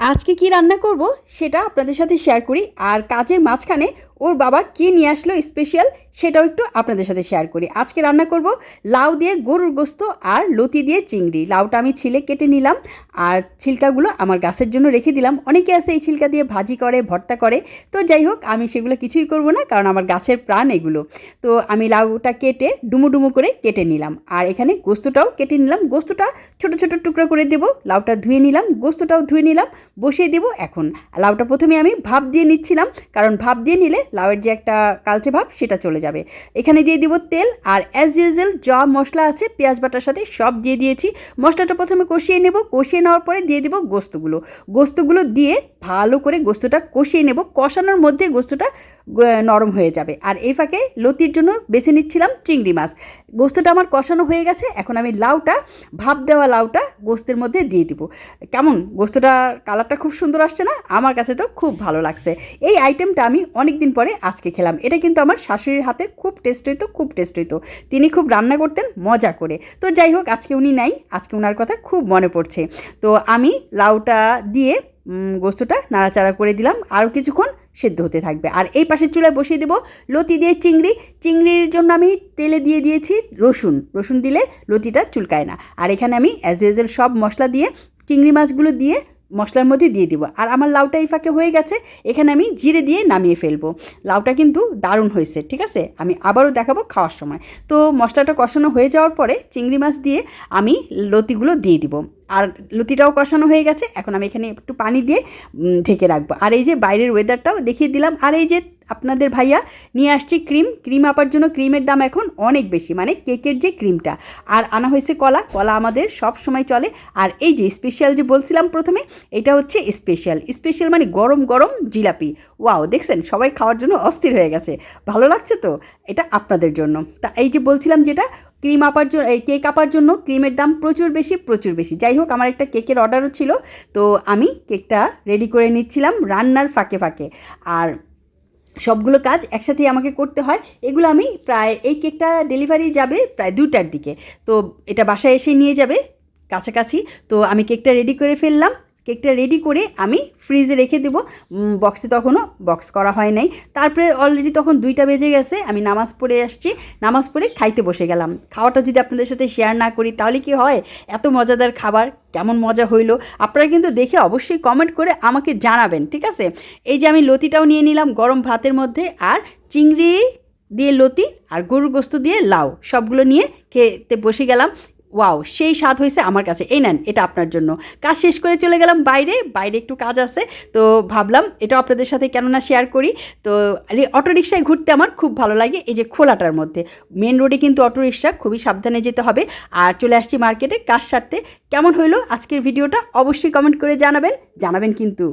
আজকে কি রান্না করব সেটা আপনাদের সাথে শেয়ার করি। আর কাজের মাঝখানে ওর বাবা কি নিয়ে আসলো স্পেশাল সেটাও একটু আপনাদের সাথে শেয়ার করি। আজকে রান্না করব লাউ দিয়ে গরুর গোস্ত আর লতি দিয়ে চিংড়ি। লাউটা আমি ছিলে কেটে নিলাম আর ছিলকাগুলো আমার গাছের জন্য রেখে দিলাম। অনেকে আছে এই ছিলকা দিয়ে ভাজি করে, ভর্তা করে। তো যাই হোক, আমি সেগুলো কিছুই করব না কারণ আমার গাছের প্রাণ এগুলো। তো আমি লাউটা কেটে ডুমু ডুমু করে কেটে নিলাম। আর এখানে গোস্তটাও কেটে নিলাম। গোস্তটা ছোট ছোট টুকরো করে দেবো। লাউটা ধুয়ে নিলাম। গোস্তটাও ধুয়ে নিলাম। বসিয়ে দেবো এখন। লাউটা প্রথমে আমি ভাপ দিয়ে নিচ্ছিলাম, কারণ ভাপ দিয়ে নিলে লাউয়ের যে একটা কালচে ভাব সেটা চলে যাবে। এখানে দিয়ে দিব তেল, আর অ্যাজ ইউজুয়াল যা মশলা আছে, পেঁয়াজ বাটার সাথে সব দিয়ে দিয়েছি। মশলাটা প্রথমে কষিয়ে নেব, কষিয়ে নেওয়ার পরে দিয়ে দিব গোস্তগুলো। গোস্তগুলো দিয়ে ভালো করে গোস্তটা কষিয়ে নেব, কষানোর মধ্যে গোস্তটা নরম হয়ে যাবে। আর এই ফাঁকে লতির জন্য বেছে নিচ্ছিলাম চিংড়ি মাছ। গোস্তটা আমার কষানো হয়ে গেছে, এখন আমি লাউটা, ভাপ দেওয়া লাউটা গোস্তের মধ্যে দিয়ে দিব। কেমন? গোস্তটা কালারটা খুব সুন্দর আসছে না? আমার কাছে তো খুব ভালো লাগছে। এই আইটেমটা আমি অনেক দিন পরে আজকে খেলাম। এটা কিন্তু আমার শাশুড়ির হাতে খুব টেস্ট হইতো, খুব টেস্ট হইতো। তিনি খুব রান্না করতেন, মজা করে। তো যাই হোক, আজকে উনি নাই। আজকে ওনার কথা খুব মনে পড়ছে। তো আমি লাউটা দিয়ে গোস্তটা নাড়াচাড়া করে দিলাম। আরও কিছুক্ষণ সেদ্ধ হতে থাকবে। আর এই পাশের চুলায় বসিয়ে দেবো লতি দিয়ে চিংড়ি। চিংড়ির জন্য আমি তেলে দিয়ে দিয়েছি রসুন। রসুন দিলে লতিটা চুলকায় না। আর এখানে আমি অ্যাজ ইউজুয়াল সব মশলা দিয়ে চিংড়ি মাছগুলো দিয়ে মশলার মধ্যে দিয়ে দিব। আর আমার লাউটা এই ফাঁকে হয়ে গেছে, এখানে আমি জিরে দিয়ে নামিয়ে ফেলব। লাউটা কিন্তু দারুণ হয়েছে, ঠিক আছে? আমি আবারও দেখাবো খাওয়ার সময়। তো মশলাটা কষানো হয়ে যাওয়ার পরে চিংড়ি মাছ দিয়ে আমি লতিগুলো দিয়ে দিব। আর লতিটাও কষানো হয়ে গেছে, এখন আমি এখানে একটু পানি দিয়ে ঢেকে রাখব। আর এই যে বাইরের ওয়েদারটাও দেখিয়ে দিলাম। আর এই যে আপনাদের ভাইয়া নিয়ে আসছি ক্রিম। ক্রিম আপার জন্য ক্রিমের দাম এখন অনেক বেশি মানে কেকের যে ক্রিমটা। আর আনা হয়েছে কলা। কলা আমাদের সব সময় চলে। আর এই যে স্পেশাল যে বলছিলাম প্রথমে, এটা হচ্ছে স্পেশাল স্পেশাল মানে গরম গরম জিলাপি। ওয়াও, দেখছেন? সবাই খাওয়ার জন্য অস্থির হয়ে গেছে। ভালো লাগছে তো? এটা আপনাদের জন্য। তা এই যে বলছিলাম যেটা, ক্রিম আপার জন্য এই কেক আপার জন্য ক্রিমের দাম প্রচুর বেশি প্রচুর বেশি। যাই হোক, আমার একটা কেকের অর্ডারও ছিল। তো আমি কেকটা রেডি করে নিচ্ছিলাম রান্নার ফাঁকে ফাঁকে। আর সবগুলো কাজ একসাথেই আমাকে করতে হয়। এগুলো আমি প্রায়, এই কেকটা ডেলিভারি যাবে প্রায় দুটার দিকে। তো এটা বাসায় এসে নিয়ে যাবে কাছাকাছি। তো আমি কেকটা রেডি করে ফেললাম। কেকটা রেডি করে আমি ফ্রিজে রেখে দেবো। বক্সে তখনও বক্স করা হয় নাই। তারপরে অলরেডি তখন দুইটা বেজে গেছে, আমি নামাজ পড়ে আসছি। নামাজ পড়ে খাইতে বসে গেলাম। খাওয়াটা যদি আপনাদের সাথে শেয়ার না করি, তাহলে কি হয়? এত মজাদার খাবার, কেমন মজা হইল? আপনারা কিন্তু দেখে অবশ্যই কমেন্ট করে আমাকে জানাবেন, ঠিক আছে? এই যে আমি লতিটাও নিয়ে নিলাম গরম ভাতের মধ্যে, আর চিংড়ি দিয়ে লতি, আর গরুর গোস্ত দিয়ে লাউ, সবগুলো নিয়ে খেতে বসে গেলাম। ওয়াও, সেই স্বাদ হয়েছে আমার কাছে। এই নেন, এটা আপনার জন্য। কাজ শেষ করে চলে গেলাম বাইরে বাইরে একটু কাজ আছে। তো ভাবলাম এটা আপনাদের সাথে কেননা শেয়ার করি। তো অটোরিকশায় ঘুরতে আমার খুব ভালো লাগে এই যে খোলাটার মধ্যে। মেন রোডে কিন্তু অটোরিকশা, খুবই সাবধানে যেতে হবে। আর চলে আসছি মার্কেটে কাজ সারতে। কেমন হইল আজকের ভিডিওটা অবশ্যই কমেন্ট করে জানাবেন। জানাবেন কিন্তু।